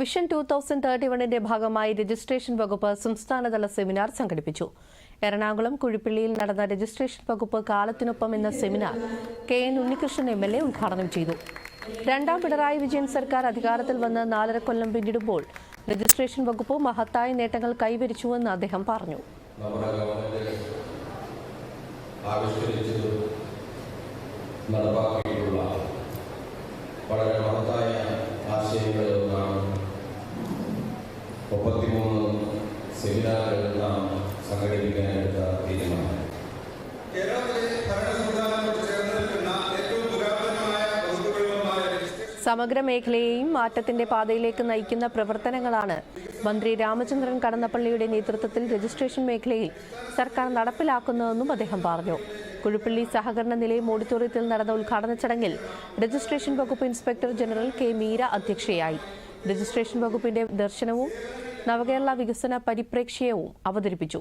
Vision two thousand thirty വണ്ണിന്റെ ഭാഗമായി registration വകുപ്പ് സംസ്ഥാനതല സെമിനാർ സംഘടിപ്പിച്ചു. എറണാകുളം കുഴിപ്പള്ളിയിൽ നടന്ന രജിസ്ട്രേഷൻ വകുപ്പ് കാലത്തിനൊപ്പം എന്ന seminar K N Unnikrishnan M L A ഉദ്ഘാടനം ചെയ്തു. രണ്ടാം പിണറായി വിജയൻ സർക്കാർ അധികാരത്തിൽ വന്ന് നാലര കൊല്ലം പിന്നിടുമ്പോൾ രജിസ്ട്രേഷൻ വകുപ്പ് മഹത്തായ നേട്ടങ്ങൾ കൈവരിച്ചുവെന്ന് അദ്ദേഹം പറഞ്ഞു. നടപ്പാക്കിയിട്ടുള്ള വളരെ മഹത്തായ ഒന്നാണ് മുപ്പത്തിമൂന്ന് സെമിനാറുകൾ നാം സംഘടിപ്പിക്കാനെടുത്ത തീരുമാനം. സമഗ്ര മേഖലയെയും മാറ്റത്തിന്റെ പാതയിലേക്ക് നയിക്കുന്ന പ്രവർത്തനങ്ങളാണ് മന്ത്രി രാമചന്ദ്രൻ കടന്നപ്പള്ളിയുടെ നേതൃത്വത്തിൽ രജിസ്ട്രേഷൻ മേഖലയിൽ സർക്കാർ നടപ്പിലാക്കുന്നതെന്നും അദ്ദേഹം പറഞ്ഞു. കുഴുപ്പള്ളി സഹകരണ നിലയം ഓഡിറ്റോറിയത്തിൽ നടന്ന ഉദ്ഘാടന ചടങ്ങിൽ രജിസ്ട്രേഷൻ വകുപ്പ് ഇൻസ്പെക്ടർ ജനറൽ കെ മീര അധ്യക്ഷയായി. രജിസ്ട്രേഷൻ വകുപ്പിന്റെ ദർശനവും നവകേരള വികസന പരിപ്രേക്ഷ്യവും അവതരിപ്പിച്ചു